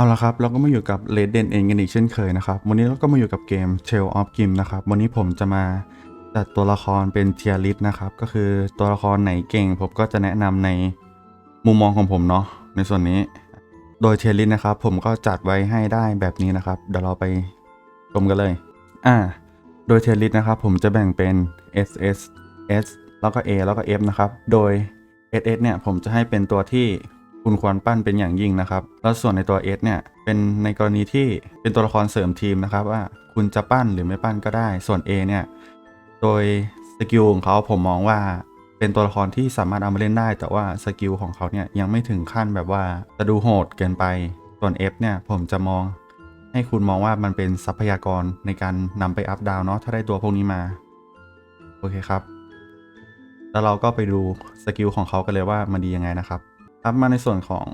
เอาละครับเราก็มาอยู่กับ Red Dead เองกันอีกเช่นเคยนะครับ วันนี้เราก็มาอยู่กับเกม Trail of Gim นะครับ วันนี้ผมจะมาจัดตัวละครเป็นเทียริสนะครับ ก็คือตัวละครไหนเก่ง ผมก็จะแนะนำในมุมมองของผมเนาะในส่วนนี้ โดยเทียริสนะครับ ผมก็จัดไว้ให้ได้แบบนี้นะครับ เดี๋ยวเราไปชมกันเลย อ่า โดยเทียริสนะครับ ผมจะแบ่งเป็น S S S แล้วก็ A แล้วก็ F นะครับ โดย S S เนี่ยผมจะให้เป็นตัวที่ คุณควรปั้นเป็นอย่างยิ่งนะครับ แล้วส่วนในตัว S เนี่ย เป็นในกรณีที่เป็นตัวละครเสริมทีมนะครับว่าคุณจะปั้นหรือไม่ปั้นก็ได้ ส่วน A เนี่ย โดยสกิลของเขาผมมองว่าเป็นตัวละครที่สามารถเอามาเล่นได้ แต่ว่าสกิลของเขาเนี่ยยังไม่ถึงขั้นแบบว่าจะดูโหดเกินไป ส่วน F เนี่ยผมจะมองให้คุณมองว่ามันเป็นทรัพยากรในการนำไปอัพดาวเนาะถ้าได้ตัวพวกนี้มา โอเคครับ แล้วเราก็ไปดูสกิลของเขากันเลยว่ามันดียังไงนะครับ ครับมาในส่วนของ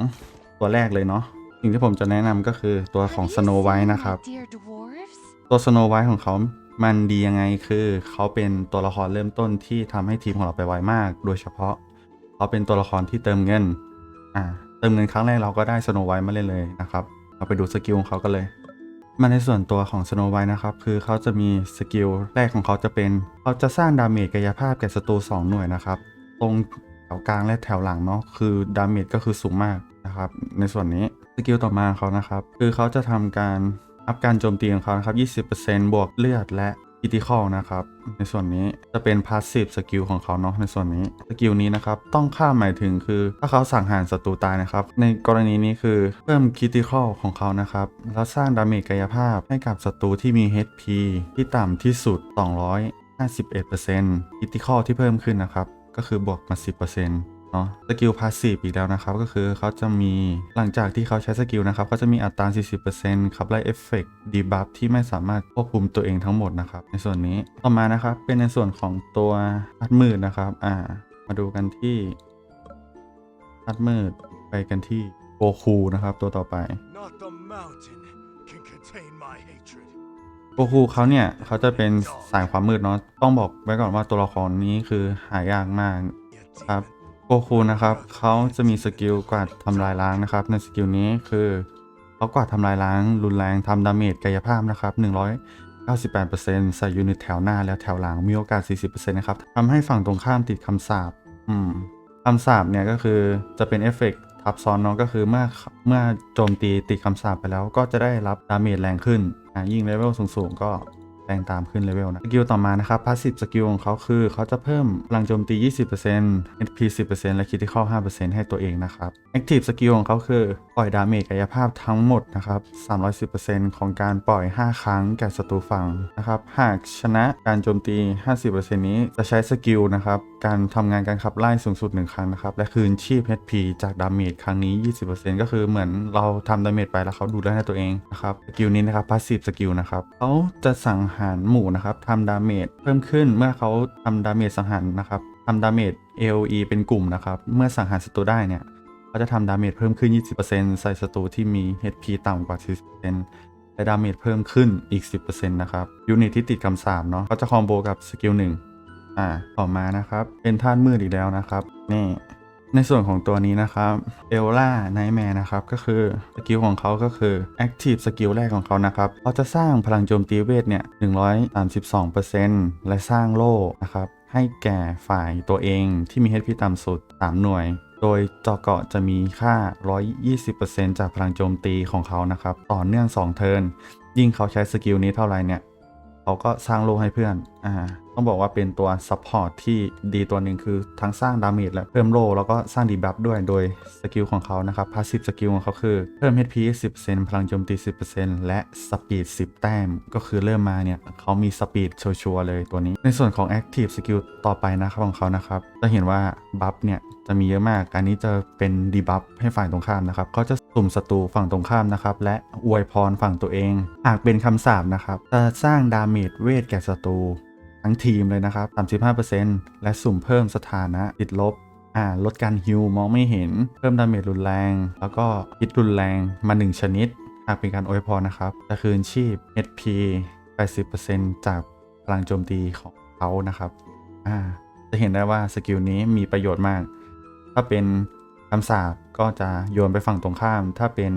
ตัวแรกเลยเนาะสิ่งที่ผมจะแนะนำก็คือตัวของ Snow White นะครับ Dear dwarves ตัว Snow White ของเขามันดียังไงคือเขาเป็นตัวละครเริ่มต้นที่ทำให้ทีมของเราไปไวมาก โดยเฉพาะเขาเป็นตัวละครที่เติมเงินอ่าเติมเงินครั้งแรกเราก็ได้ Snow White มาเล่นเลยนะครับ เราไปดูสกิลของเขากันเลยมาในส่วนตัวของ Snow White นะครับ คือเขาจะมีสกิลแรกของเขาจะเป็นเขาจะสร้างดาเมจกายภาพแก่ศัตรู2หน่วยนะครับ ตรง แถวกลางและแถวหลังเนาะคือดาเมจก็คือสูงมากนะครับ ในส่วนนี้สกิลต่อมาเขานะครับ คือเขาจะทำการอัพการโจมตีของเขานะครับ 20%บวกเลือดและ critical นะครับ ในส่วนนี้จะเป็น passive skill ของเขาเนาะในส่วนนี้สกิลนี้นะครับต้องข้ามหมายถึงคือ ถ้าเขาสังหารศัตรูตายนะครับ ในกรณีนี้คือเพิ่ม critical ของเขานะครับแล้วสร้างดาเมจกายภาพให้กับศัตรูที่มี HP ที่ต่ำที่สุด 251% critical ที่เพิ่มขึ้นนะครับ ก็คือบวกมา 10%เนาะสกิลพาสซีฟอีกแล้วนะครับ ก็คือเขาจะมีหลังจากที่เขาใช้สกิลนะครับเขาจะมีอัตรา 40%ขับไล่เอฟเฟกต์ดีบัฟที่ไม่สามารถควบคุมตัวเองทั้งหมดนะครับ ในส่วนนี้ต่อมานะครับเป็นในส่วนของตัวพัดมืดนะครับอ่ามาดูกันที่พัดมืดไปกันที่โกคูนะครับ ตัวต่อไป โกคูเขาเนี่ยเขาจะเป็นสายความมืดเนาะต้องบอกไว้ก่อนว่าตัวละครนี้คือหายากมากครับโกคูนะครับเขาจะมีสกิลกวาดทำลายล้างนะครับ ในสกิลนี้คือเขากวาดทำลายล้างรุนแรงทำดาเมจกายภาพนะครับ 198%ใส่ยูนิตแถวหน้าและแถวหลังมีโอกาส 40%นะครับทำให้ฝั่งตรงข้ามติดคำสาปอืมคำสาปเนี่ยก็คือจะเป็นเอฟเฟกต์ทับซ้อนเนาะก็คือเมื่อเมื่อโจมตีติดคำสาปไปแล้วก็จะได้รับดาเมจแรงขึ้น ยิ่งเลเวลสูงๆ ก็แรงตามขึ้นเลเวลนะ สกิลต่อมานะครับพาสซีฟสกิลของเขาคือ เขาจะเพิ่มพลังโจมตี 20% HP 10%และ Critical 5%ให้ตัวเองนะครับ Active สกิลของเขาคือ ปล่อยดาเมจกายภาพทั้งหมดนะครับ 310%ของการปล่อย 5 ครั้งแก่ศัตรูฝั่งนะครับ หากชนะการโจมตี 50%นี้จะใช้สกิลนะครับการทำงานการขับไล่สูงสุด 1 ครั้งนะครับ และคืนชีพ HP จากดาเมจครั้งนี้ 20%ก็คือเหมือนเราทำดาเมจไปแล้วเขาดูได้ในตัวเองนะครับสกิลนี้นะครับ passive สกิลนะครับเขาจะสังหารหมู่นะครับทำดาเมจเพิ่มขึ้นเมื่อเขาทำดาเมจสังหารนะครับทำดาเมจ AOE เป็นกลุ่มนะครับเมื่อสังหารศัตรูได้เนี่ยเขาจะทำดาเมจเพิ่มขึ้น 20%ใส่ศัตรูที่มี HP ต่ำกว่า 40%และดาเมจเพิ่มขึ้นอีก 10%นะครับยูนิตที่ติดคำสาปเนาะเขาจะคอมโบกับสกิลหนึ่ง อ่าต่อมานะครับ เป็นธาตุมืดอีกแล้วนะครับ นี่ในส่วนของตัวนี้นะครับเอลล่าไนแมร์นะครับ ก็คือสกิลของเขาก็คือ Active สกิลแรกของเขานะครับเขาจะสร้างพลังโจมตีเวทเนี่ย 132%และสร้างโล่นะครับ ให้แก่ฝ่ายตัวเองที่มี HP ต่ำสุด 3 หน่วย โดยจอเกาะจะมีค่า 120%จากพลังโจมตีของเขานะครับ ต่อเนื่อง 2 เทิร์นยิ่งเขาใช้สกิลนี้เท่าไหร่เนี่ย เขาก็สร้างโลให้เพื่อน อ่า ต้องบอกว่าเป็นตัวซัพพอร์ตที่ดีตัวหนึ่งคือทั้งสร้างดาเมจและเพิ่มโลแล้วก็สร้างดีบัฟด้วยโดยสกิลของเขานะครับพาสซีฟสกิลของเขาคือเพิ่ม HP 10%พลังโจมตี 10%และสปีด 10 แต้ม ก็คือเริ่มมาเนี่ยเขามีสปีดชัวร์เลยตัวนี้ ในส่วนของ Active Skill ต่อไปนะครับของเขานะครับจะเห็นว่าบัฟเนี่ยจะมีเยอะมากอันนี้จะเป็นดีบัฟให้ฝ่ายตรงข้ามนะครับเขาจะ สุ่มศัตรูฝั่งตรงข้ามนะครับ และอวยพรฝั่งตัวเอง หากเป็นคำสาปนะครับจะสร้างดาเมจเวทแก่ศัตรูทั้งทีมเลยนะครับ 35%และสุ่มเพิ่มสถานะติดลบอ่าลดการฮิวมองไม่เห็น เพิ่มดาเมจรุนแรง แล้วก็ฮิตรุนแรงมา 1 ชนิด หากเป็นการอวยพรนะครับ จะคืนชีพ HP 80%จากพลังโจมตีของเขานะครับอ่าจะเห็นได้ว่าสกิลนี้มีประโยชน์มาก ถ้าเป็น คำสาปก็จะโยนไปฝั่งตรงข้าม ถ้าเป็น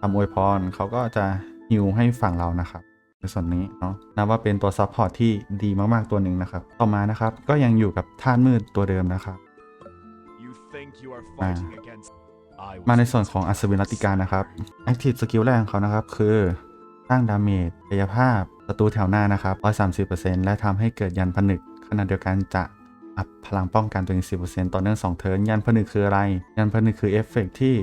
คำอวยพรเขาก็จะฮิวให้ฝั่งเรานะครับในส่วนนี้เนาะนับว่าเป็นตัวซัพพอร์ตที่ดีมากๆตัวหนึ่งนะครับ ต่อมานะครับก็ยังอยู่กับท่านมืดตัวเดิมนะครับ You think you are fighting against? I มา was ในส่วนของอัศวินรัตติการนะครับ Active Skill แรกของเขานะครับ คือสร้างดาเมจกายภาพศัตรูแถวหน้านะครับ130%และทำให้เกิดยันผนึกขณะเดียวกันจะ อัพพลังป้องกันตัวเอง 10%ต่อเนื่อง 2 เทิร์นยันผนึกคืออะไร ยันผนึกคือเอฟเฟกต์ที่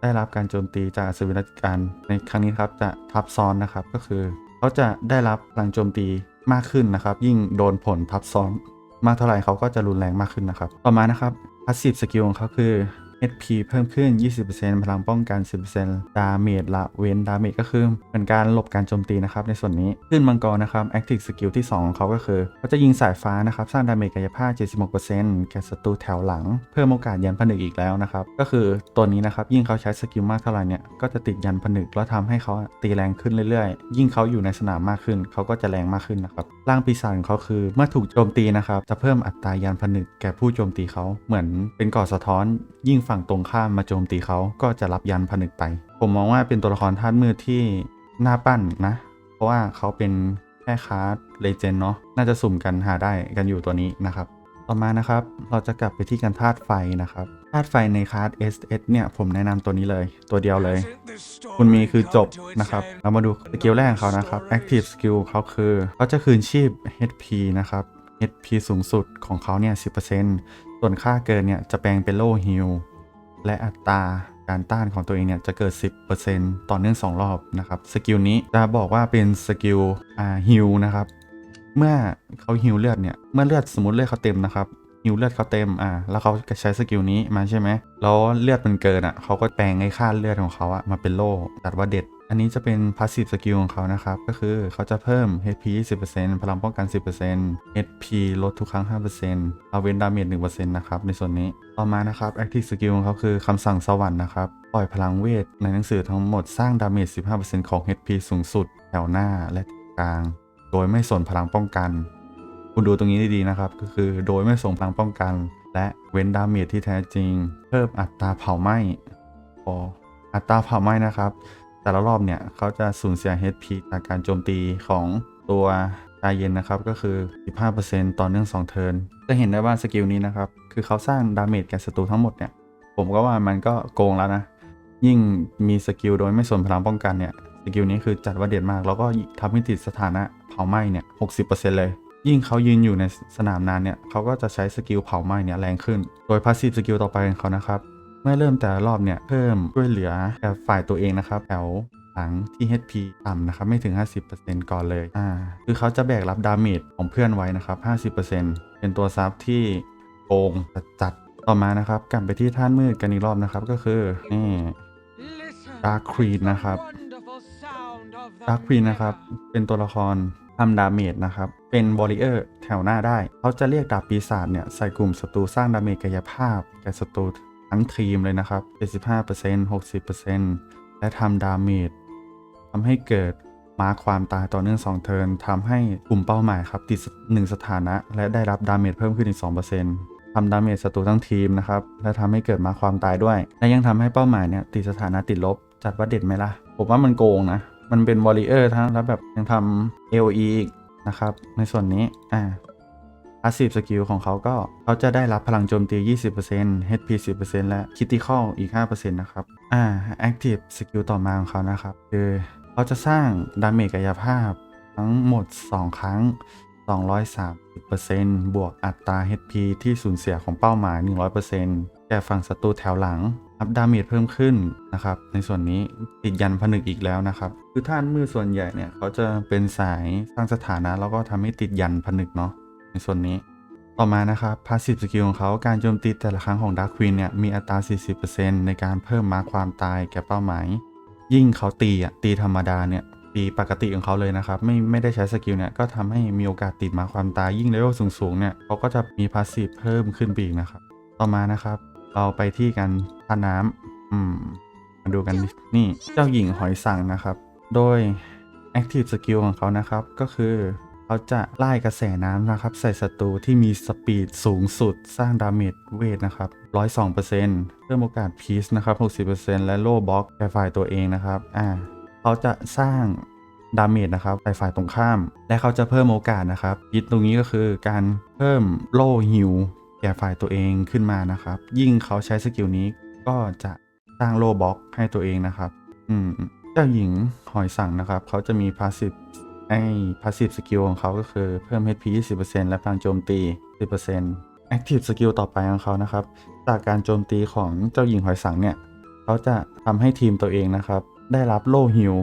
ได้รับการโจมตีจากอัศวินรัตติการในครั้งนี้ครับจะทับซ้อนนะครับก็คือเขาจะได้รับพลังโจมตีมากขึ้นนะครับ ยิ่งโดนผลทับซ้อนมากเท่าไหร่เขาก็จะรุนแรงมากขึ้นนะครับ ต่อมานะครับพาสซีฟสกิลของเขาคือ HP เพิ่มขึ้น 20%พลังป้องกัน 10%ดาเมจละเว้นดาเมจก็คือเป็นการหลบการโจมตีนะครับในส่วนนี้ขึ้นมังกรนะครับ Active Skill ที่ 2 ของเขาก็คือเขาจะยิงสายฟ้านะครับสร้างดาเมจกายภาพ 76%แก่ศัตรูแถวหลัง เพิ่มโอกาสยันผนึกอีกแล้วนะครับก็คือตัวนี้นะครับยิ่งเขาใช้สกิลมากเท่าไหร่เนี่ยก็จะติดยันผนึกแล้วทำให้เขาตีแรงขึ้นเรื่อยๆ ยิ่งเขาอยู่ในสนามมากขึ้นเขาก็จะแรงมากขึ้นนะครับร่างปีศาจของเขาคือเมื่อถูกโจมตีนะครับจะเพิ่มอัตรายันผนึกแก่ผู้โจมตีเขาเหมือนเป็นก่อสะท้อนยิ่งฝั่งตรงข้ามมาโจมตีเขาก็จะรับยันผนึกไป ผมมองว่าเป็นตัวละครธาตุมืดที่น่าปั้นนะ เพราะว่าเขาเป็นแค่คาร์ดเลเจนเนาะน่าจะสุ่มกันหาได้กันอยู่ตัวนี้นะครับ ต่อมานะครับเราจะกลับไปที่การธาตุไฟนะครับธาตุไฟในคาร์ด SS เนี่ยผมแนะนำตัวนี้เลย ตัวเดียวเลย คุณมีคือจบนะครับ เรามาดูสกิลแรกเขานะครับ Active Skill เขาคือเขาจะคืนชีพ HP นะครับ HP สูงสุดของเขาเนี่ย 10%ส่วนค่าเกินเนี่ยจะแปลงเป็นโล่ฮิล และอัตราการต้านของตัวเองเนี่ยจะเกิด 10%ต่อเนื่อง 2 รอบนะครับ สกิลนี้จะบอกว่าเป็นสกิลอ่าฮิลนะครับ เมื่อเขาฮิลเลือดเนี่ย เมื่อเลือดสมมติเลือดเขาเต็มนะครับฮิลเลือดเขาเต็มอ่าแล้วเขาใช้สกิลนี้มาใช่ไหมแล้วเลือดมันเกินอะเขาก็แปลงไอ้ค่าเลือดของเขาอะมาเป็นโล่ตัดว่าเด็ด อันนี้จะเป็นพาสซีฟสกิลของเขานะครับ ก็คือเขาจะเพิ่ม HP 10%พลังป้องกัน 10% HP ลดทุกครั้ง 5%เอาเว้นดาเมจ1%นะครับ ในส่วนนี้ ต่อมานะครับ Active Skill ของเขาคือคำสั่งสวรรค์นะครับ ปล่อยพลังเวท ในหนังสือทั้งหมดสร้างดาเมจ 15%ของ HP สูงสุด แถวหน้าและกลาง โดยไม่สนพลังป้องกัน คุณดูตรงนี้ดีๆนะครับ ก็คือโดยไม่ส่งพลังป้องกัน และเว้นดาเมจที่แท้จริง เพิ่มอัตราเผาไหม้พออัตราเผาไหม้นะครับ แต่ละรอบเนี่ยเขาจะสูญเสีย HP จากการโจมตีของตัวตาเย็นนะครับก็คือ 15%ต่อเนื่อง 2 เทิร์นจะเห็นได้ว่าสกิลนี้นะครับ คือเขาสร้างดาเมจแก่ศัตรูทั้งหมดเนี่ย ผมก็ว่ามันก็โกงแล้วนะ ยิ่งมีสกิลโดยไม่สนพลังป้องกันเนี่ย สกิลนี้คือจัดว่าเด็ดมาก แล้วก็ทำให้ติดสถานะเผาไหม้เนี่ย 60%เลย ยิ่งเขายืนอยู่ในสนามนานเนี่ยเขาก็จะใช้สกิลเผาไหม้เนี่ยแรงขึ้น โดยพาสซีฟสกิลต่อไปของเขานะครับ มื่อเริ่มแต่ละรอบเนี่ยเพิ่มช่วยเหลือแก่ฝ่ายตัวเองนะครับแถวหลังที่ HP ต่ำนะครับไม่ถึง 50%ก่อนเลยอ่าคือเขาจะแบกรับดาเมจของเพื่อนไว้นะครับ 50%เป็นตัวซับที่โกงจัดต่อมานะครับกลับไปที่ท่านมืดกันอีกรอบนะครับก็คือนี่ Dark Queen นะครับ Dark Queen นะครับเป็นตัวละครทำดาเมจนะครับ เป็นบอริเออร์แถวหน้าได้ เขาจะเรียกดาบปีศาจเนี่ย ใส่กลุ่มศัตรูสร้างดาเมจกายภาพแก่ศัตรู ทั้งทีมเลยนะครับ 75% 60%และทำดาเมจทำให้เกิดมาคความตายต่อเนื่อง 2 เทิร์นทำให้กลุ่มเป้าหมายครับ ติด 1 สถานะ และได้รับดาเมจเพิ่มขึ้นอีก 2%ทำดาเมจศัตรูทั้งทีมนะครับ และทำให้เกิดมาความตายด้วย และยังทำให้เป้าหมายเนี่ยติดสถานะติดลบ จัดว่าเด็ดไหมล่ะ ผมว่ามันโกงนะ มันเป็นวอลเลเยอร์ทั้งแล้วแบบยังทำ AOE อีกนะครับ ในส่วนนี้ อ่า พาสซีฟสกิลของเขาก็เขาจะได้รับพลังโจมตี 20% HP 10%และ Critical อีก 5%นะครับ อ่า Active สกิลต่อมาของเขานะครับ คือเขาจะสร้างดาเมจกายภาพทั้งหมด 2 ครั้ง 230%บวกอัตรา HP ที่สูญเสียของเป้าหมาย 100%แก่ฝั่งศัตรูแถวหลังอัพดาเมจเพิ่มขึ้นนะครับ ในส่วนนี้ติดยันผนึกอีกแล้วนะครับ คือท่านมือส่วนใหญ่เนี่ยเขาจะเป็นสายสร้างสถานะแล้วก็ทำให้ติดยันผนึกเนาะ ในส่วนนี้ ต่อมานะครับพาสซีฟสกิลของเขาการโจมตีแต่ละครั้งของด a r k ควีนเนี่ยมีอัตรา 40%ในการเพิ่มมาความตายแก่เป้าหมาย ยิ่งเขาตีอะตีธรรมดาเนี่ยตีปกติของเขาเลยนะครับ ไม่ไม่ได้ใช้สกิลเนี่ยก็ทำให้มีโอกาสติดมาความตายยิ่งเลเวลสูงๆเนี่ยเขาก็จะมีพาสซีฟเพิ่มขึ้นไปอีกนะครับ ต่อมานะครับเราไปที่กันท่าน้ำอืมมาดูกันนี่เจ้าหญิงหอยสังนะครับ โดย Active Skill ของเขานะครับ ก็คือ เขาจะไล่กระแสน้ำนะครับ ใส่ศัตรูที่มีสปีดสูงสุดสร้างดาเมจเวทนะครับ 102%เพิ่มโอกาสพีซนะครับ 60%และโล่บล็อกแก่ฝ่ายตัวเองนะครับ อ่า เขาจะสร้างดาเมจนะครับใส่ฝ่ายตรงข้าม และเขาจะเพิ่มโอกาสนะครับยิดตรงนี้ก็คือการเพิ่มโล่ฮิวแก่ฝ่ายตัวเองขึ้นมานะครับ ยิ่งเขาใช้สกิลนี้ก็จะสร้างโล่บล็อกให้ตัวเองนะครับ อืม เจ้าหญิงหอยสังนะครับ เขาจะมีพาสซีฟ ไอ้พาสซีฟสกิลของเขาก็คือเพิ่ม HP 20%และพลังโจมตี 10% Active สกิลต่อไปของเขานะครับ จากการโจมตีของเจ้าหญิงหอยสังเนี่ย เขาจะทำให้ทีมตัวเองนะครับ ได้รับโล่ฮิล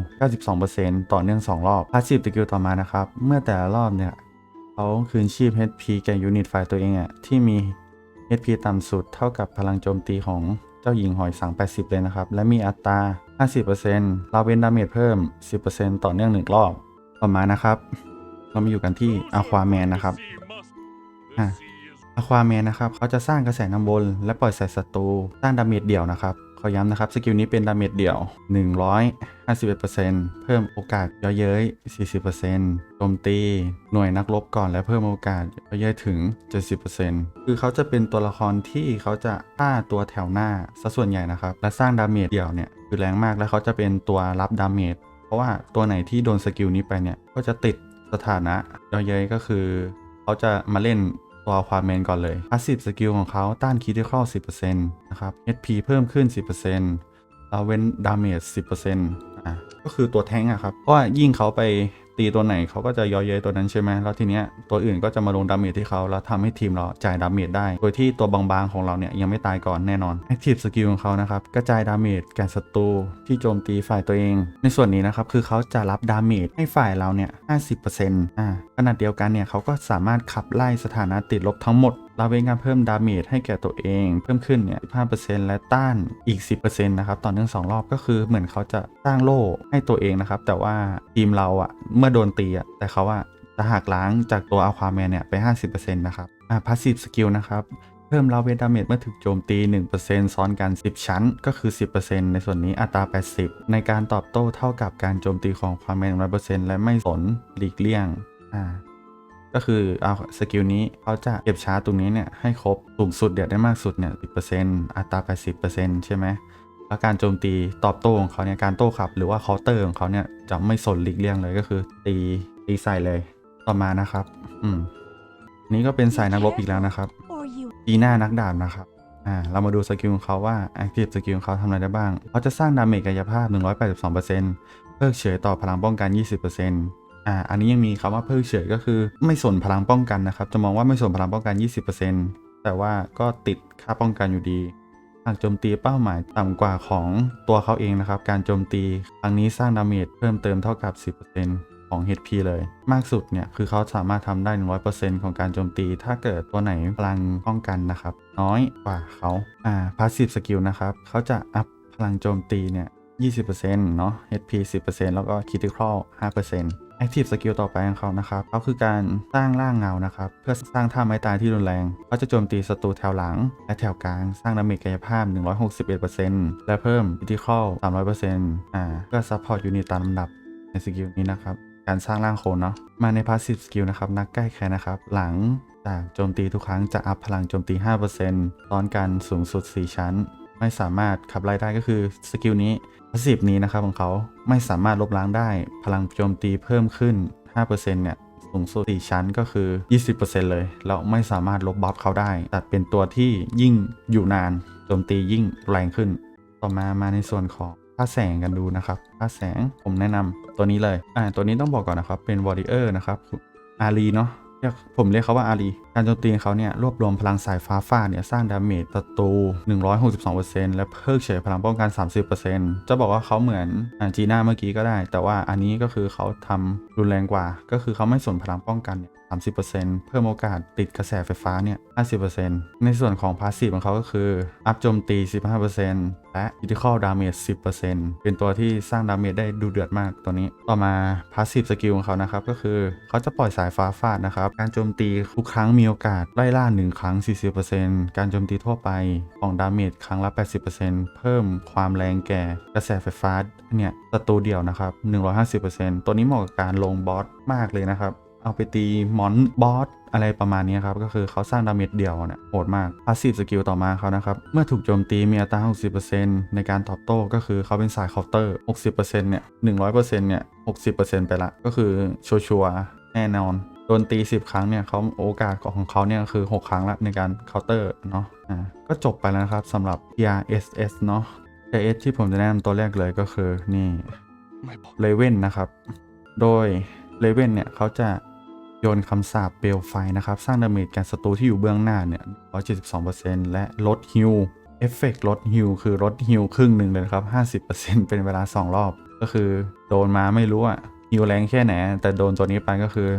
92%ต่อเนื่อง 2 รอบพาสซีฟสกิลต่อมานะครับ เมื่อแต่ละรอบเนี่ยเขาคืนชีพ HP แก่ยูนิตฝ่ายตัวเองอะที่มี HP ต่ำสุดเท่ากับพลังโจมตีของเจ้าหญิงหอยสัง 80 เลยนะครับ และมีอัตรา 50%เราเว้นดาเมจเพิ่ม 10%ต่อเนื่อง 1 รอบ ต่อมานะครับ เรามาอยู่กันที่อควาแมนนะครับอะอควาแมนนะครับเขาจะสร้างกระแสน้ำวนและปล่อยใส่ศัตรูสร้างดาเมจเดี่ยวนะครับขอย้ำนะครับสกิลนี้เป็นดาเมจเดี่ยว 151%เพิ่มโอกาสย่อเย้ย 40%โจมตี หน่วยนักรบก่อนและเพิ่มโอกาสย่อเย้ยถึง 70%คือเขาจะเป็นตัวละครที่เขาจะฆ่าตัวแถวหน้าซะส่วนใหญ่นะครับ และสร้างดาเมจเดี่ยวเนี่ยคือแรงมากและเขาจะเป็นตัวรับดาเมจ ราะว่าตัวไหนที่โดนสกิลนี้ไปเนี่ย ก็จะติดสถานะย่อเย้ยก็คือเขาจะมาเล่นตัวความเมนก่อนเลยพาสซีฟสกิลของเขาต้านคิด i คอล10%นะครับ HP เพิ่มขึ้น 10%เราเว้นดาเมจ10%อะก็คือตัวแท้งอะครับ เพราะว่ายิ่งเขาไป ตีตัวไหนเขาก็จะย่อเย้ยตัวนั้นใช่ไหมแล้วทีเนี้ยตัวอื่นก็จะมาลงดาเมจที่เขาแล้วทำให้ทีมเราจ่ายดาเมจได้ โดยที่ตัวบางๆของเราเนี่ยยังไม่ตายก่อนแน่นอน Active Skill ของเขานะครับกระจายดาเมจแก่ศัตรูที่โจมตีฝ่ายตัวเอง ในส่วนนี้นะครับคือเขาจะรับดาเมจให้ฝ่ายเราเนี่ย 50%อ่าขนาดเดียวกันเนี่ยเขาก็สามารถขับไล่สถานะติดลบทั้งหมด เราเป็นการเพิ่มดาเมจให้แก่ตัวเองเพิ่มขึ้นเนี่ย15%และต้านอีก 10%นะครับต่อเนื่อง 2 รอบก็คือเหมือนเขาจะสร้างโล่ให้ตัวเองนะครับ แต่ว่าทีมเราอะเมื่อโดนตีอะแต่เขาอะจะหักล้างจากตัวอัลควาแมนเนี่ยไป 50%นะครับอ่าพาสซีฟสกิลนะครับเพิ่มลาเวนดาเมจเมื่อถูกโจมตี 1%ซ้อนกัน 10 ชั้นก็คือ 10%ในส่วนนี้อัตรา 80 ในการตอบโต้เท่ากับการโจมตีของความแมน100%และไม่สนหลีกเลี่ยงอ่า ก็คือเอาสกิลนี้เขาจะเก็บชาร์จตรงนี้เนี่ยให้ครบสูงสุดเดี๋ยวได้มากสุดเนี่ย10%อัตรา 80%ใช่ไหมแล้วการโจมตีตอบโต้ของเขาเนี่ยการโต้ขับ หรือว่าเคาน์เตอร์ของเขาเนี่ยจะไม่สนหลีกเลี่ยงเลยก็คือ ตีตีใส่เลยต่อมานะครับ อืมนี้ก็เป็นสายนักรบอีกแล้วนะครับ or you จีน่านักดาบนะครับอ่าเรามาดูสกิลของเขาว่า Active สกิลของเขาทำอะไรได้บ้าง เขาจะสร้างดาเมจกายภาพ 182%เพิกเฉยต่อพลังป้องกัน 20% อ่าอันนี้ยังมีคำว่าเพิกเฉยก็คือ ไม่สนพลังป้องกันนะครับ จะมองว่าไม่สนพลังป้องกัน 20%แต่ว่าก็ติดค่าป้องกันอยู่ดีหากโจมตีเป้าหมายต่ำกว่าของตัวเขาเองนะครับ การโจมตีครั้งนี้สร้างดาเมจเพิ่มเติมเท่ากับ 10%ของ HP เลย มากสุดเนี่ยคือเขาสามารถทำได้ 100%ของการโจมตี ถ้าเกิดตัวไหนพลังป้องกันนะครับ น้อยกว่าเขาอ่า Passive Skill นะครับเขาจะอัพพลังโจมตีเนี่ย 20%เนาะ HP 10%แล้วก็ Critical 5% Active Skill ต่อไปของเขานะครับเขาคือการสร้างร่างเงานะครับ เพื่อสร้างท่าไม้ตายที่รุนแรงเขาจะโจมตีศัตรูแถวหลัง และแถวกลาง สร้างดาเมจกายภาพ 161%และเพิ่ม Critical 300%อ่าเพื่อ Support ยูนิตตามลำดับในสกิลนี้นะครับ การสร้างร่างโคนเนาะ มาใน Passive Skill นะครับ นักใกล้แค้นนะครับ หลังจากโจมตีทุกครั้งจะอัพพลังโจมตี5%ซ้อนกันสูงสุด 4 ชั้น ไม่สามารถขับไล่ได้ก็คือสกิลนี้ Passive นี้นะครับของเขาไม่สามารถลบล้างได้ พลังโจมตีเพิ่มขึ้น 5%เนี่ยสูงสุด4ชั้นก็คือ 20%เลย แล้วไม่สามารถลบบัฟเขาได้ แต่เป็นตัวที่ยิ่งอยู่นานโจมตียิ่งแรงขึ้น ต่อมามาในส่วนของค่าแสงกันดูนะครับ ค่าแสงผมแนะนำตัวนี้เลย อ่า ตัวนี้ต้องบอกก่อนนะครับ เป็นวอริเออร์นะครับอารีเนาะ ผมเรียกเขาว่าอารีการโจมตีของเขาเนี่ยรวบรวมพลังสายฟ้าฟาดเนี่ยสร้างดาเมจศัตรู162%และเพิกเฉยพลังป้องกัน 30%จะบอกว่าเขาเหมือนอจีน่าเมื่อกี้ก็ได้ แต่ว่าอันนี้ก็คือเขาทำรุนแรงกว่า ก็คือเขาไม่สนพลังป้องกันเนี่ย 30%เพิ่มโอกาสติดกระแสไฟฟ้าเนี่ย 50%ในส่วนของพาสซีฟของเขาก็คือ อัพโจมตี 15%และ critical damage 10%เป็นตัวที่สร้างดาเมจได้ดูเดือดมากตัวนี้ ต่อมาพาสซีฟสกิลของเขานะครับ ก็คือเขาจะปล่อยสายฟ้าฟาดนะครับ การโจมตีทุกครั้งมีโอกาสไล่ล่า 1 ครั้ง 40%การโจมตีทั่วไปของดาเมจครั้งละ 80%เพิ่มความแรงแก่กระแสไฟฟ้าเนี่ยศัตรูเดียวนะครับ 150%ตัวนี้เหมาะกับการลงบอสมากเลยนะครับ เอาไปตีมอนบอสอะไรประมาณนี้ครับ ก็คือเขาสร้างดาเมจเดี่ยวเนี่ยโหดมากพาสซีฟสกิลต่อมาเขานะครับ เมื่อถูกโจมตีมีอัตรา 60%ในการตอบโต้ก็คือเขาเป็นสายเคาน์เตอร์ 60%เนี่ย100%เนี่ย60%ไปละ ก็คือชัวร์ๆแน่นอนโดนตี 10 ครั้งเนี่ยเขาโอกาสของเขาเนี่ยคือ 6 ครั้งละในการเคาน์เตอร์เนาะอ่าก็จบไปแล้วนะครับสำหรับ PRSS เนาะ PRS ที่ผมจะแนะนำตัวแรกเลยก็คือนี่ไม่บอกเลเว่นนะครับ โดยเลเว่นเนี่ยเขาจะ โยนคำสาปเปลวไฟนะครับ สร้างดาเมจแก่ศัตรูที่อยู่เบื้องหน้าเนี่ย172%และลดฮิลเอฟเฟกลดฮิลคือลดฮิลครึ่งหนึ่งเลยครับ50%เป็นเวลา 2 รอบ ก็คือโดนมาไม่รู้อะฮิลแรงแค่ไหน แต่โดนตัวนี้ไปก็คือ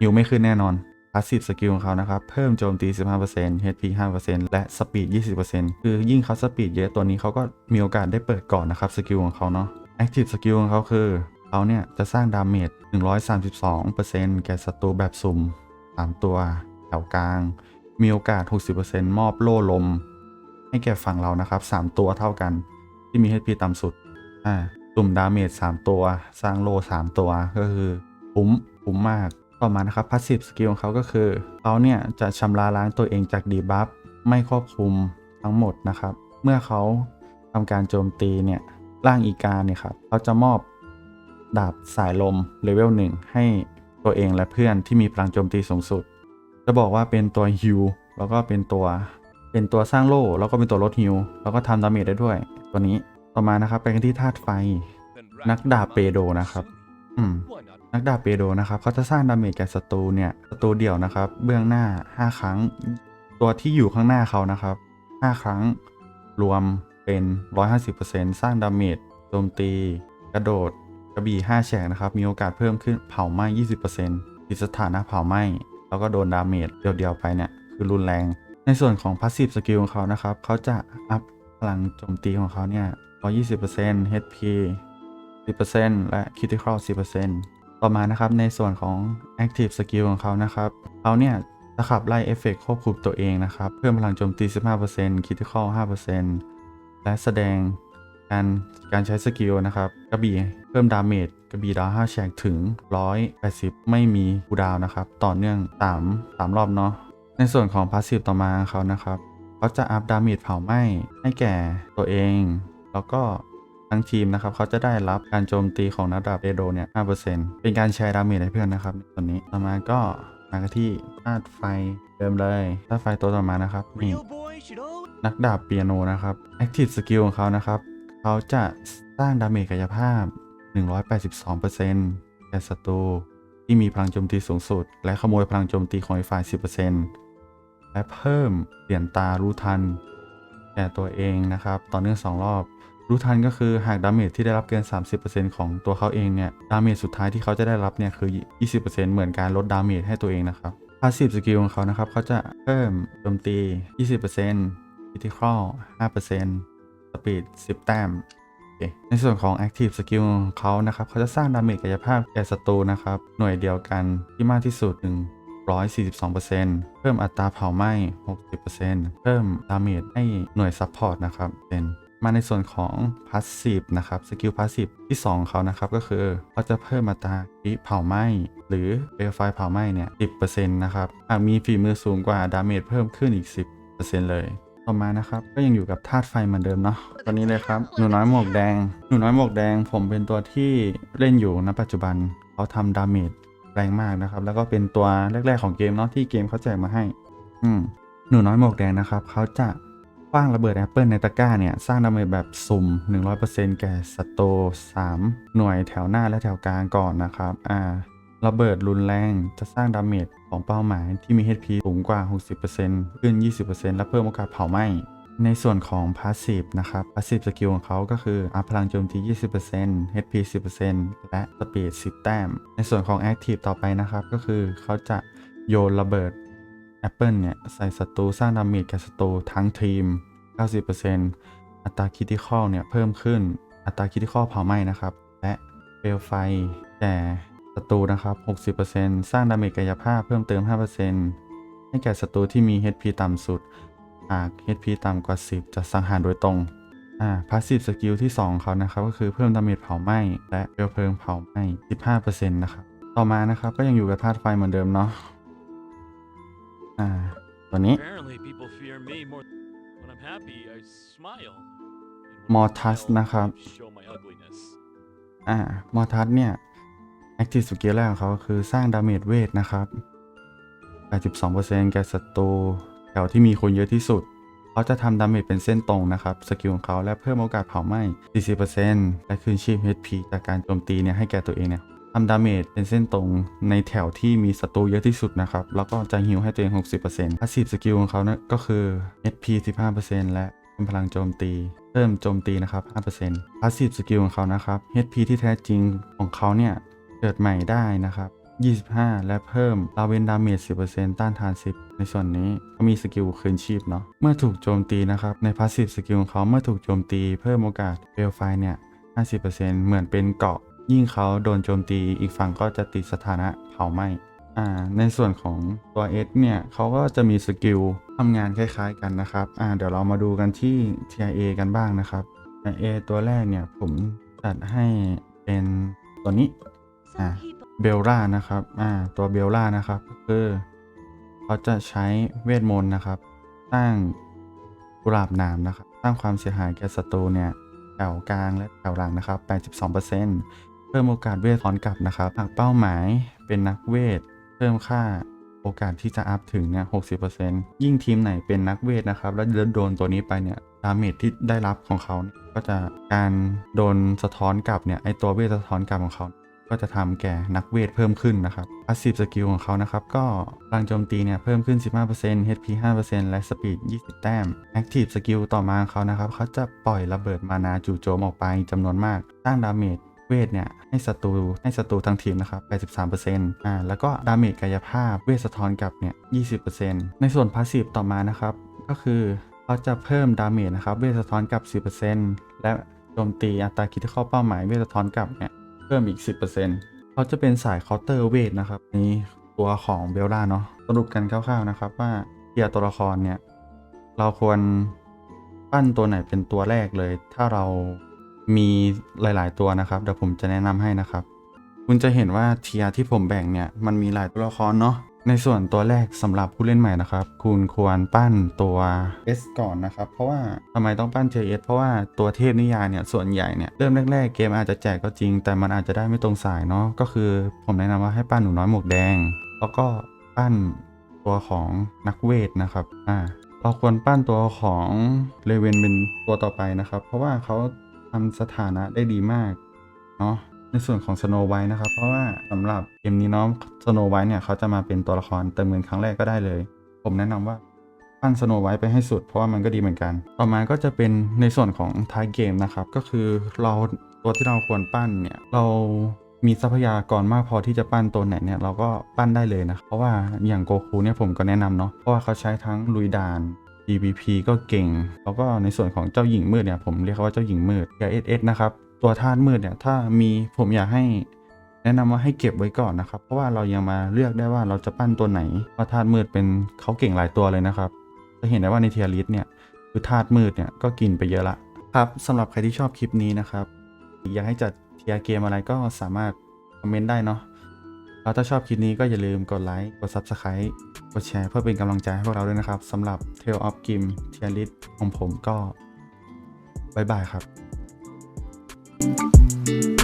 ฮิลไม่ขึ้นแน่นอนพาสซีฟสกิลของเขานะครับ เพิ่มโจมตี 15% HP 5%และสปีด 20%คือยิ่งเขาสปีดเยอะตัวนี้เขาก็มีโอกาสได้เปิดก่อนนะครับสกิลของเขาเนาะ Active Skill ของเขาคือ เขาเนี่ยจะสร้างดาเมจ 132%แก่ศัตรูแบบสุ่ม 3 ตัวแถวกลาง มีโอกาส 60%มอบโล่ลม ให้แก่ฝั่งเรานะครับ 3 ตัวเท่ากัน ที่มี HP ต่ำสุด อ่าสุ่มดาเมจ 3 ตัว สร้างโล่ 3 ตัว ก็คือคุ้มคุ้มมาก ต่อมานะครับ Passive Skill ของเขาก็คือเขาเนี่ยจะชำระล้างตัวเองจากดีบัฟไม่ครอบคลุมทั้งหมดนะครับ เมื่อเขาทำการโจมตีเนี่ยร่างอีกาเนี่ยครับเขาจะมอบ ดาบสายลมเลเวลหนึ่งให้ตัวเองและเพื่อนที่มีพลังโจมตีสูงสุด จะบอกว่าเป็นตัวฮิลแล้วก็เป็นตัวเป็นตัวสร้างโล่แล้วก็เป็นตัวลดฮิลแล้วก็ทำดาเมจได้ด้วย ตัวนี้ต่อมานะครับไปกันที่ธาตุไฟ นักดาบเปโดนะครับ อืมนักดาบเปโดนะครับเขาจะสร้างดาเมจแก่ศัตรูเนี่ยศัตรูเดี่ยวนะครับ เบื้องหน้า 5 ครั้ง ตัวที่อยู่ข้างหน้าเขานะครับ 5 ครั้งรวมเป็น 150%สร้างดาเมจโจมตี กระโดด กระบี่5แฉกนะครับ มีโอกาสเพิ่มขึ้นเผาไหม้ 20%ติดสถานะเผาไหม้แล้วก็โดนดาเมจเดียวๆไปเนี่ย คือรุนแรง ในส่วนของ Passive Skill ของเขานะครับ เขาจะอัพพลังโจมตีของเขาเนี่ย120% HP 10%และ Critical 10%ต่อมานะครับในส่วนของ Active Skill ของเขานะครับเขาเนี่ยจะขับไล่เอฟเฟกควบคุมตัวเองนะครับ เพิ่มพลังโจมตี 15% Critical 5%และแสดงการการใช้สกิลนะครับ กระบี่ พิ่มดาเมจกระบี่ดาว5แฉกถึง 180 ไม่มีคูดาวนะครับ ต่อเนื่อง3 3รอบเนาะในส่วนของพาสซีฟต่อมาเขานะครับเขาจะอัพดาเมจเผาไหม้ให้แก่ตัวเอง แล้วก็ทั้งทีมนะครับเขาจะได้รับการโจมตีของนักดาบเอโดเนี่ย 5%เป็นการแชร์ดาเมจให้เพื่อนนะครับในส่วนนี้ต่อมาก็มาที่ธาตุไฟเดิมเลยธาตุไฟตัวต่อมานะครับนี่นักดาบเปียโนนะครับ Active Skill ของเขานะครับ เขาจะสร้างดาเมจกายภาพ 182%แก่ศัตรูที่มีพลังโจมตีสูงสุด และขโมยพลังโจมตีของอีกฝ่าย 10%และเพิ่มเปลี่ยนตารู้ทันแก่ตัวเองนะครับ ต่อเนื่อง2รอบ รู้ทันก็คือหากดาเมจที่ได้รับเกิน 30%ของตัวเขาเองเนี่ย ดาเมจสุดท้ายที่เขาจะได้รับเนี่ยคือ 20%เหมือนการลดดาเมจให้ตัวเองนะครับ Passive Skill ของเขานะครับเขาจะเพิ่มโจมตี 20% Critical 5% Speed 10 แต้ม ในส่วนของ Active Skill ของเขานะครับเขาจะสร้างดาเมจกายภาพแก่ศัตรูนะครับหน่วยเดียวกันที่มากที่สุด142%เพิ่มอัตราเผาไหม้ 60%เพิ่มดาเมจให้หน่วยซัพพอร์ตนะครับเป็นมาในส่วนของ Passive นะครับสกิล Passive ที่ 2 เขานะครับก็คือเขาจะเพิ่มอัตราที่เผาไหม้หรือเปลวไฟเผาไหม้เนี่ย10%นะครับหากมีฝีมือสูงกว่าดาเมจเพิ่มขึ้นอีก 10%เลย ต่อมานะครับ ก็ยังอยู่กับธาตุไฟเหมือนเดิมเนาะตอนนี้เลยครับหนูน้อยหมวกแดงหนูน้อยหมวกแดง ผมเป็นตัวที่เล่นอยู่ณปัจจุบันเขาทำดาเมจแรงมากนะครับ แล้วก็เป็นตัวแรก ๆของเกมเนาะที่เกมเขาแจกมาให้ อืมหนูน้อยหมวกแดงนะครับเขาจะคว้างระเบิดแอปเปิลในตะกร้าเนี่ย สร้างดาเมจแบบสุ่ม 100%แก่ศัตรู3หน่วยแถวหน้าและแถวกลางก่อนนะครับ อ่า ระเบิดรุนแรงจะสร้างดาเมจของเป้าหมายที่มี HP สูงกว่า 60%ขึ้น 20%และเพิ่มโอกาสเผาไหม้ในส่วนของ Passive นะครับ Passive Skill ของเขาก็คืออัพพลังโจมตี 20% HP 10%และ Speed 10 แต้ม ในส่วนของ Active ต่อไปนะครับ ก็คือเขาจะโยนระเบิด Apple เนี่ยใส่ศัตรูสร้างดาเมจแก่ศัตรูทั้งทีม 90%อัตราคิติคอลเนี่ยเพิ่มขึ้น อัตราคิติคอลเผาไหม้นะครับ และเปลวไฟแก่ ศัตรูนะครับ 60%สร้างดาเมจกายภาพเพิ่มเติม 5%ให้แก่ศัตรูที่มี HP ต่ำสุด หาก HP ต่ำกว่า 10 จะสังหารโดยตรง อ่า Passive Skill ที่ 2 เขานะครับ ก็คือเพิ่มดาเมจเผาไหม้และเปลวเพลิงเผาไหม้ 15%นะครับ ต่อมานะครับก็ยังอยู่กับธาตุไฟเหมือนเดิมเนาะ อ่า ตัวนี้ Apparently, people fear me more. When I'm happy, I smile. And when มอ I'm ทัส smile, นะครับ I show my ugliness. อ่ามอทัสเนี่ย Active Skill แรกของเขาคือสร้างดาเมจเวทนะครับ 82%แก่ศัตรูแถวที่มีคนเยอะที่สุด เขาจะทำดาเมจเป็นเส้นตรงนะครับ สกิลของเขาและเพิ่มโอกาสเผาไหม้ 40%และคืนชีพ HP จากการโจมตีเนี่ยให้แก่ตัวเองเนี่ยทำดาเมจเป็นเส้นตรงในแถวที่มีศัตรูเยอะที่สุดนะครับ แล้วก็จะฮิวให้ตัวเอง 60%พาสซีฟสกิลของเขานะก็คือ HP 15%และเพิ่มพลังโจมตี เพิ่มโจมตีนะครับ 5%พาสซีฟสกิลของเขานะครับ HP ที่แท้จริงของเขาเนี่ย เกิดใหม่ได้นะครับ 25 และเพิ่มลาเวนดาเมจ10%ต้านทาน 10 ในส่วนนี้เขามีสกิลคืนชีพเนาะเมื่อถูกโจมตีนะครับ ในพาสซีฟสกิลของเขาเมื่อถูกโจมตีเพิ่มโอกาสเบลไฟเนี่ย50%เหมือนเป็นเกาะ ยิ่งเขาโดนโจมตีอีกฝั่งก็จะติดสถานะเผาไหม้อ่าในส่วนของตัว S เนี่ยเขาก็จะมีสกิลทำงานคล้ายๆกันนะครับอ่าเดี๋ยวเรามาดูกันที่ TIA กันบ้างนะครับ TIA ตัวแรกเนี่ยผมจัดให้เป็นตัวนี้ อ่าเบลล่านะครับ อ่า ตัวเบลล่านะครับก็คือเขาจะใช้เวทมนต์นะครับสร้างกุหลาบหนามนะครับสร้างความเสียหายแก่ศัตรูเนี่ยแถวกลางและแถวหลังนะครับ 82%เพิ่มโอกาสเวทถอนกลับนะครับ หากเป้าหมายเป็นนักเวท เพิ่มค่าโอกาสที่จะอัพถึงเนี่ย 60%ยิ่งทีมไหนเป็นนักเวทนะครับ แล้วโดนตัวนี้ไปเนี่ย ดาเมจที่ได้รับของเขาเนี่ยก็จะการโดนสะท้อนกลับเนี่ย ไอตัวเวทสะท้อนกลับของเขา ก็จะทำแก่นักเวทเพิ่มขึ้นนะครับพาสซีฟสกิลของเขานะครับ ก็พลังโจมตีเนี่ยเพิ่มขึ้น 15% HP 5%และสปีด20 แต้ม Active สกิลต่อมาเขานะครับ เขาจะปล่อยระเบิดมานาจู่โจมออกไปจำนวนมาก สร้างดาเมจเวทเนี่ยให้ศัตรูให้ศัตรูทั้งทีมนะครับ 83%อ่า แล้วก็ดาเมจกายภาพเวทสะท้อนกลับเนี่ย 20%ในส่วนพาสซีฟต่อมานะครับ ก็คือเขาจะเพิ่มดาเมจนะครับ เวทสะท้อนกลับ 10%และโจมตีอัตราคิดเข้าเป้าหมายเวทสะท้อนกลับเนี่ย เพิ่มอีก 10%เขาจะเป็นสายเคาน์เตอร์เวทนะครับนี่ตัวของเบลล่าเนาะสรุปกันคร่าวๆนะครับว่าเทียร์ตัวละครเนี่ยเราควรปั้นตัวไหนเป็นตัวแรกเลย ถ้าเรามีหลาย ๆ ตัวนะครับเดี๋ยวผมจะแนะนำให้นะครับ คุณจะเห็นว่าเทียร์ที่ผมแบ่งเนี่ยมันมีหลายตัวละครเนาะ ในส่วนตัวแรกสำหรับผู้เล่นใหม่นะครับ คุณควรปั้นตัว S ก่อนนะครับ เพราะว่าทำไมต้องปั้น JS เพราะว่าตัวเทพนิยายเนี่ยส่วนใหญ่เนี่ยเริ่มแรกๆเกมอาจจะแจกก็จริง แต่มันอาจจะได้ไม่ตรงสายเนาะก็คือผมแนะนำว่าให้ปั้นหนูน้อยหมวกแดง แล้วก็ปั้นตัวของนักเวทนะครับอ่าเราควรปั้นตัวของเลเวนเป็นตัวต่อไปนะครับ เพราะว่าเขาทำสถานะได้ดีมากเนาะ ในส่วนของ Snow White นะครับ เพราะว่าสำหรับเกมนี้เนาะ Snow White เนี่ยเขาจะมาเป็นตัวละครเติมเงินครั้งแรกก็ได้เลย ผมแนะนำว่าปั้น Snow White ไปให้สุดเพราะว่ามันก็ดีเหมือนกัน ต่อมาก็จะเป็นในส่วนของท้ายเกมนะครับ ก็คือเราตัวที่เราควรปั้นเนี่ยเรามีทรัพยากรมากพอที่จะปั้นตัวไหนเนี่ยเราก็ปั้นได้เลยนะเพราะว่าอย่างโกคูเนี่ยผมก็แนะนำเนาะเพราะว่าเขาใช้ทั้งลุยดาน PVP ก็เก่ง แล้วก็ในส่วนของเจ้าหญิงมืดเนี่ยผมเรียกว่าเจ้าหญิงมืดกับ SS นะครับ ตัวธาตุมืดเนี่ยถ้ามีผมอยากให้แนะนำว่าให้เก็บไว้ก่อนนะครับ เพราะว่าเรายังมาเลือกได้ว่าเราจะปั้นตัวไหนว่าธาตุมืดเป็นเขาเก่งหลายตัวเลยนะครับ จะเห็นได้ว่าในเทียริสเนี่ยคือธาตุมืดเนี่ยก็กินไปเยอะละครับสำหรับใครที่ชอบคลิปนี้นะครับ อยากให้จัดเทียเกมอะไรก็สามารถคอมเมนต์ได้เนาะแล้วถ้าชอบคลิปนี้ก็อย่าลืมกดไลค์กด Subscribe กดแชร์เพื่อเป็นกำลังใจให้พวกเราด้วยนะครับสำหรับ Tale of Gim เทียริสของผมก็บายบายครับ Thank you.